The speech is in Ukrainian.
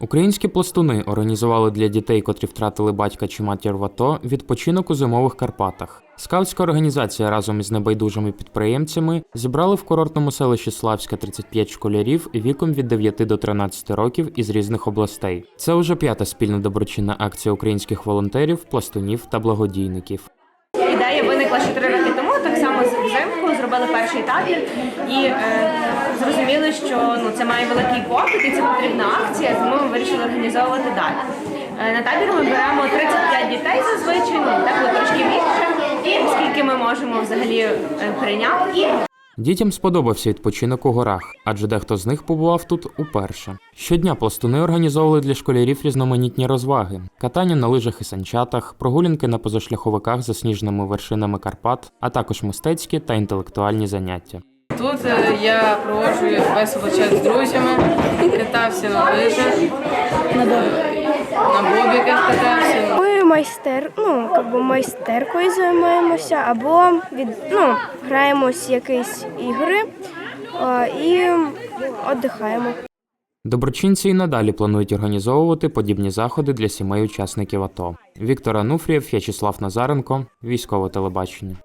Українські пластуни організували для дітей, котрі втратили батька чи матір в АТО, відпочинок у зимових Карпатах. Скаутська організація разом із небайдужими підприємцями зібрали в курортному селищі Славська 35 школярів віком від 9 до 13 років із різних областей. Це вже п'ята спільна доброчинна акція українських волонтерів, пластунів та благодійників. Ідея виникла ще три роки тому. Так само взимку зробили перший табір і е, зрозуміли, що ну це має великий попит і це потрібна акція, тому організовувати далі. Е, на табір ми беремо 35 дітей зазвичай, ну так трошки більше, скільки ми можемо взагалі е, прийняти. Дітям сподобався відпочинок у горах, адже дехто з них побував тут уперше. Щодня пластуни організовували для школярів різноманітні розваги: катання на лижах і санчатах, прогулянки на позашляховиках за сніжними вершинами Карпат, а також мистецькі та інтелектуальні заняття. Тут е, я проводжу весело час з друзями, катався на лижах, на бобіках катався. Ми майстер, ну, как би майстеркою займаємося, або від, ну, граємось якісь ігри а, і віддихаємо. Доброчинці і надалі планують організовувати подібні заходи для сімей учасників АТО. Віктор Ануфрієв, В'ячеслав Назаренко, військове телебачення.